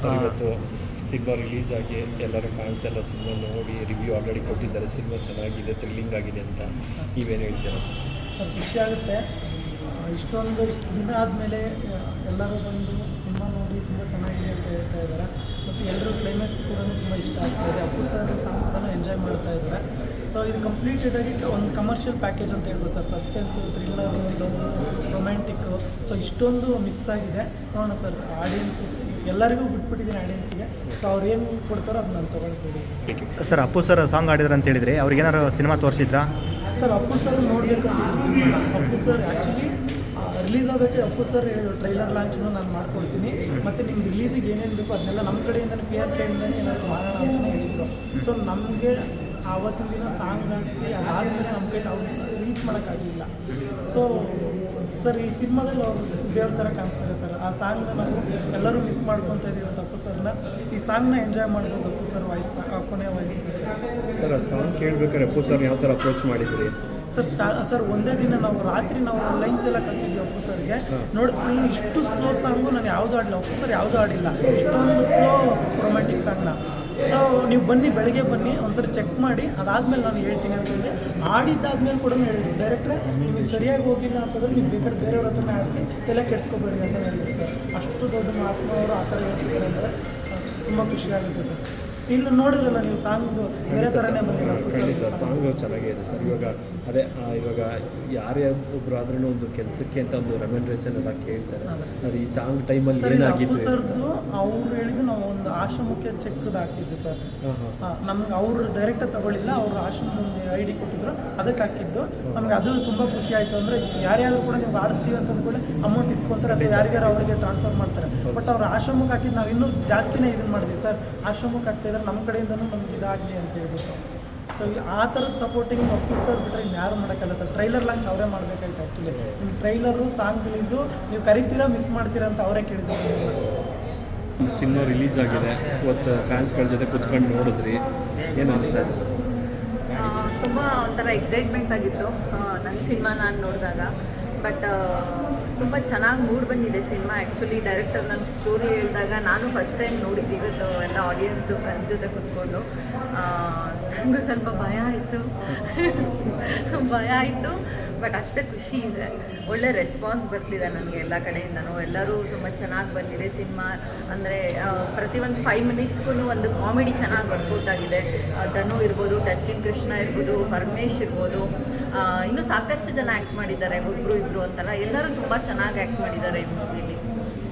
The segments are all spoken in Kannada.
ಸರ್ ಇವತ್ತು ಸಿನಿಮಾ ರಿಲೀಸ್ ಆಗಿ ಎಲ್ಲರೂ ಫ್ಯಾನ್ಸ್ ಎಲ್ಲ ಸಿನಿಮಾ ನೋಡಿ ರಿವ್ಯೂ ಆಲ್ರೆಡಿ ಕೊಟ್ಟಿದ್ದಾರೆ. ಸಿನಿಮಾ ಚೆನ್ನಾಗಿದೆ ಥ್ರಿಲ್ಲಿಂಗ್ ಆಗಿದೆ ಅಂತ ನೀವೇನು ಹೇಳ್ತೀರಾ ಸರ್? ಸರ್ ಖುಷಿ ಆಗುತ್ತೆ. ಇಷ್ಟೊಂದು ಇಷ್ಟು ದಿನ ಆದಮೇಲೆ ಎಲ್ಲರೂ ಬಂದು ಸಿನಿಮಾ ನೋಡಿ ತುಂಬ ಚೆನ್ನಾಗಿದೆ ಅಂತ ಹೇಳ್ತಾ ಇದ್ದಾರೆ. ಮತ್ತು ಎಲ್ಲರೂ ಕ್ಲೈಮ್ಯಾಕ್ಸ್ ಕೂಡ ತುಂಬ ಇಷ್ಟ ಆಗ್ತಾ ಇದೆ. ಅಪ್ಪು ಸರ್ ಸಂಪೂರ್ಣ ಕೂಡ ಎಂಜಾಯ್ ಮಾಡ್ತಾ ಇದ್ದಾರೆ. ಸೊ ಇದು ಕಂಪ್ಲೀಟೆಡ್ ಆಗಿ ಒಂದು ಕಮರ್ಷಿಯಲ್ ಪ್ಯಾಕೇಜ್ ಅಂತ ಹೇಳ್ಬೋದು sir. Suspense thriller romantic so ಇಷ್ಟೊಂದು ಮಿಕ್ಸ್ ಆಗಿದೆ. ನೋಡೋಣ ಸರ್ ಆಡಿಯನ್ಸ್ ಎಲ್ಲರಿಗೂ ಬಿಟ್ಬಿಟ್ಟಿದ್ದೀನಿ ಆಡಿಯನ್ಸ್ಗೆ ಸೊ ಅವ್ರು ಏನು ಕೊಡ್ತಾರೋ ಅದು ನಾನು ತೊಗೊಳ್ತೀನಿ. ಸರ್ ಅಪ್ಪು ಸರ್ ಸಾಂಗ್ ಆಡಿದ್ರು ಅಂತ ಹೇಳಿದ್ರೆ ಅವ್ರಿಗೆ ಏನಾರು ಸಿನಿಮಾ ತೋರಿಸಿದ್ರಾ? ಸರ್ ಅಪ್ಪು ಸರ್ ನೋಡಬೇಕು ಅಂತ ಅಪ್ಪು ಸರ್ ಆ್ಯಕ್ಚುಲಿ ರಿಲೀಸ್ ಆಗಬೇಕು ಅಪ್ಪು ಸರ್ ಹೇಳಿದ್ರು ಟ್ರೈಲರ್ ಲಾಂಚ್ನು ನಾನು ಮಾಡ್ಕೊಡ್ತೀನಿ. ಮತ್ತು ನಿಮ್ಗೆ ರಿಲೀಸಿಗೆ ಏನೇನು ಬೇಕು ಅದನ್ನೆಲ್ಲ ನಮ್ಮ ಕಡೆಯಿಂದ ಪಿ ಆರ್ ಕಡೆಯಿಂದನೇ ಏನಾದರೂ ಮಾಡೋಣ ಅಂತಲೇ ಹೇಳಿದರು. ಸೊ ನಮಗೆ ಆವತ್ತಿನ ದಿನ ಸಾಂಗ್ ಹಾಕಿಸಿ ಅದಾದಮೇಲೆ ನಮ್ಮ ಕೈ ಅವ್ರು ರೀಚ್ ಮಾಡೋಕ್ಕಾಗಲಿಲ್ಲ. ಸೊ ಸರ್ ಈ ಸಿನಿಮಾದಲ್ಲಿ ಅವರು ದೇವ್ರ ಥರ ಕಾಣಿಸ್ತಾರೆ ಸರ್ ಆ ಸಾಂಗ್ನ ನಾವು ಎಲ್ಲರೂ ಮಿಸ್ ಮಾಡ್ಕೊತ ಇದ್ದೀವಿ ತಪ್ಪು ಸರ್ನ ಈ ಸಾಂಗ್ನ ಎಂಜಾಯ್ ಮಾಡ್ಬೋದು ತಪ್ಪು ಸರ್ ವಾಯ್ಸ್ ಕೊನೆ ವಾಯ್ಸ್ ಸರ್ ಆ ಸಾಂಗ್ ಕೇಳಬೇಕಾದ್ರೆ ಅಪ್ಪು ಸರ್ ಯಾವ ಥರ ಅಪ್ರೋಚ್ ಮಾಡಿದ್ರಿ? ಸರ್ ಸ್ಟಾ ಸರ್ ಒಂದೇ ದಿನ ನಾವು ರಾತ್ರಿ ನಾವು ಲೈನ್ಸ್ ಎಲ್ಲ ಕಲ್ತಿದ್ವಿ ಅಪ್ಪು ಸರ್ಗೆ ನೋಡ್ತೀನಿ ಇಷ್ಟು ಸ್ಲೋ ಸಾಂಗು ನಾನು ಯಾವುದು ಆಡಲಿಲ್ಲ ಅಪ್ಪು ಸರ್ ಯಾವುದು ಆಡಿಲ್ಲ ಇಷ್ಟೊಂದು ಸ್ಲೋ ರೊಮ್ಯಾಂಟಿಕ್ ಸಾಂಗ್ನ ಸೊ ನೀವು ಬನ್ನಿ, ಬೆಳಗ್ಗೆ ಬನ್ನಿ, ಒಂದ್ಸರಿ ಚೆಕ್ ಮಾಡಿ, ಅದಾದ್ಮೇಲೆ ನಾನು ಹೇಳ್ತೀನಿ ಅಂತ ಹೇಳಿ. ಆಡಿದ್ದಾದ್ಮೇಲೆ ಕೂಡ ಹೇಳಿದ್ರು ಡೈರೆಕ್ಟ್ರೆ ನಿಮಗೆ ಸರಿಯಾಗಿ ಹೋಗಿಲ್ಲ ಅಂತಂದ್ರೆ ನೀವು ಬೇಕಾದ್ರೆ ಬೇರೆಯವ್ರ ಹತ್ರನೇ ಆಡಿಸಿ, ತಲೆ ಕೆಡಿಸ್ಕೋಬೇಡಿ ಅಂತ ಹೇಳಿದ್ರು ಸರ್ ಅಷ್ಟು ದೊಡ್ಡ ಮಹಾತ್ಮ ಅವರು ಆ ಥರ ಹೇಳ್ತಿದ್ದಾರೆ ಅಂದರೆ ತುಂಬ ಖುಷಿ ಆಗುತ್ತೆ ಸರ್ ಇಲ್ಲಿ ನೋಡಿದ್ರಲ್ಲ ನೀವು ಸಾಂಗ್ದು? ಬೇರೆ ಥರನೇ ಬಂದಿಲ್ಲ ಖಂಡಿತ ಸಾಂಗ್ ಚೆನ್ನಾಗಿದೆ ಸರ್. ಇವಾಗ ಅದೇ ಇವಾಗ ಯಾರೇ ಒಬ್ರು ಆದ್ರೂ ಒಂದು ಕೆಲಸಕ್ಕೆ ಅಂತ ಒಂದು ರೆಮ್ಯುನರೇಷನ್ ಎಲ್ಲ ಕೇಳ್ತಾರೆ. ಅದು ಈ ಸಾಂಗ್ ಟೈಮಲ್ಲಿ ಏನಾಗಿತ್ತು ಸರ್ದು ಅವ್ರು ಹೇಳಿದ್ದು ನಾವು ಒಂದು ಆಶ್ರಮಕ್ಕೆ ಚೆಕ್ ಹಾಕಿದ್ದು ಸರ್. ನಮ್ಗೆ ಅವರು ಡೈರೆಕ್ಟ್ ತಗೊಳ್ಳಿಲ್ಲ ಅವ್ರು ಆಶ್ರಮದ ಐ ಡಿ ಕೊಟ್ಟಿದ್ರು ಅದಕ್ಕೆ ಹಾಕಿದ್ದು. ನಮ್ಗೆ ಅದು ತುಂಬ ಖುಷಿ ಆಯಿತು ಅಂದರೆ ಯಾರ್ಯಾರು ಕೂಡ ನೀವು ಆಡ್ತೀವಿ ಅಂತಂದು ಕೂಡ ಅಮೌಂಟ್ ಇಸ್ಕೊತಾರೆ ಅಥವಾ ಯಾರಿಗಾರು ಅವರಿಗೆ ಟ್ರಾನ್ಸ್ಫರ್ ಮಾಡ್ತಾರೆ. ಬಟ್ ಅವ್ರು ಆಶ್ರಮಕ್ಕೆ ಹಾಕಿದ್ದು ನಾವು ಇನ್ನೂ ಜಾಸ್ತಿನೇ ಇದನ್ನು ಮಾಡಿದ್ವಿ ಸರ್. ಆಶ್ರಮಕ್ಕೆ ಹಾಕ್ತಿದ್ರೆ ನಮ್ಮ ಕಡೆಯಿಂದನೂ ನಮ್ಗೆ ಇದಾಗಲಿ ಅಂತ ಹೇಳ್ಬಿಟ್ಟು. ಸೊ ಆ ಥರದ ಸಪೋರ್ಟಿಂಗ್ ಆಫೀಸರ್ ಸರ್ ಬಿಟ್ಟರೆ ಇನ್ಯಾರು ಮಾಡೋಕ್ಕಲ್ಲ ಸರ್. ಟ್ರೈಲರ್ ಲಾಂಚ್ ಅವರೇ ಮಾಡಬೇಕಾಯ್ತು ಆ್ಯಕ್ಚುಲಿ ನಿಮ್ಮ ಟ್ರೈಲರು ಸಾಂಗ್ ರಿಲೀಸು ನೀವು ಕರಿತೀರಾ ಮಿಸ್ ಮಾಡ್ತೀರಾ ಅಂತ ಅವರೇ ಕೇಳಿದ್ರು. ಸಿನಿಮಾ ರಿಲೀಸ್ ಆಗಿದೆ. ಇವತ್ತು ಫ್ಯಾನ್ಸ್ಗಳ ಜೊತೆ ಕುತ್ಕೊಂಡು ನೋಡಿದ್ರಿ. ಏನು ಸರ್ ತುಂಬ ಒಂಥರ ಎಕ್ಸೈಟ್ಮೆಂಟ್ ಆಗಿತ್ತು. ನನ್ನ ಸಿನಿಮಾ ನಾನು ನೋಡಿದಾಗ. ಬಟ್ ತುಂಬ ಚೆನ್ನಾಗಿ ಮೂಡ್ ಬಂದಿದೆ ಸಿನಿಮಾ. ಆ್ಯಕ್ಚುಲಿ ಡೈರೆಕ್ಟರ್ ನನ್ನ ಸ್ಟೋರಿ ಹೇಳಿದಾಗ ನಾನು ಫಸ್ಟ್ ಟೈಮ್ ನೋಡಿದ್ದು ಎಲ್ಲ ಆಡಿಯನ್ಸು ಫ್ರೆಂಡ್ಸ್ ಜೊತೆ ಕೂತ್ಕೊಂಡು. ನನಗೂ ಸ್ವಲ್ಪ ಭಯ ಆಯಿತು. ಭಯ ಆಯಿತು, ಬಟ್ ಅಷ್ಟೇ ಖುಷಿ ಇದೆ. ಒಳ್ಳೆ ರೆಸ್ಪಾನ್ಸ್ ಬರ್ತಿದೆ ನನಗೆ ಎಲ್ಲ ಕಡೆಯಿಂದನೂ. ಎಲ್ಲರೂ ತುಂಬ ಚೆನ್ನಾಗಿ ಬಂದಿದೆ ಸಿನಿಮಾ. ಅಂದರೆ ಪ್ರತಿಯೊಂದು ಫೈವ್ ಮಿನಿಟ್ಸ್ಗೂ ಒಂದು ಕಾಮಿಡಿ ಚೆನ್ನಾಗಿ ವರ್ಕೌಟ್ ಆಗಿದೆ. ಧನು ಇರ್ಬೋದು ಟಚಿಂಗ್ ಕೃಷ್ಣ ಇರ್ಬೋದು, ಪರಮೇಶ್ ಇರ್ಬೋದು. ಇನ್ನೂ ಸಾಕಷ್ಟು ಜನ ಆ್ಯಕ್ಟ್ ಮಾಡಿದ್ದಾರೆ. ಒಬ್ಬರು ಇಬ್ಬರು ಅಂತಲ್ಲ ಎಲ್ಲರೂ ತುಂಬ ಚೆನ್ನಾಗಿ ಆ್ಯಕ್ಟ್ ಮಾಡಿದ್ದಾರೆ ಈ ಮೂವಿಲಿ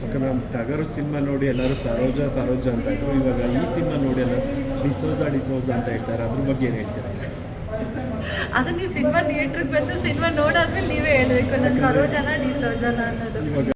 ಓಕೆ ಮ್ಯಾಮ್ ತಗರು ಸಿನಿಮಾ ನೋಡಿ ಎಲ್ಲರೂ ಸರೋಜ ಸರೋಜ ಅಂತ ಇದ್ರು. ಇವಾಗ ಈ ಸಿನಿಮಾ ನೋಡಿ ಎಲ್ಲ ಡಿಸೋಜ ಡಿಸೋಜ ಅಂತ ಹೇಳ್ತಾರೆ. ಅದ್ರ ಬಗ್ಗೆ ಏನು ಹೇಳ್ತಾರೆ? ಅದು ನೀವು ಸಿನಿಮಾ ಥಿಯೇಟ್ರಿಗೆ ಬಂದು ಸಿನಿಮಾ ನೋಡಾದ್ಮೇಲೆ ನೀವೇ ಹೇಳಬೇಕು ನನ್ನ ಸರೋಜನ ಡಿಸೋಜನ ಅನ್ನೋದು.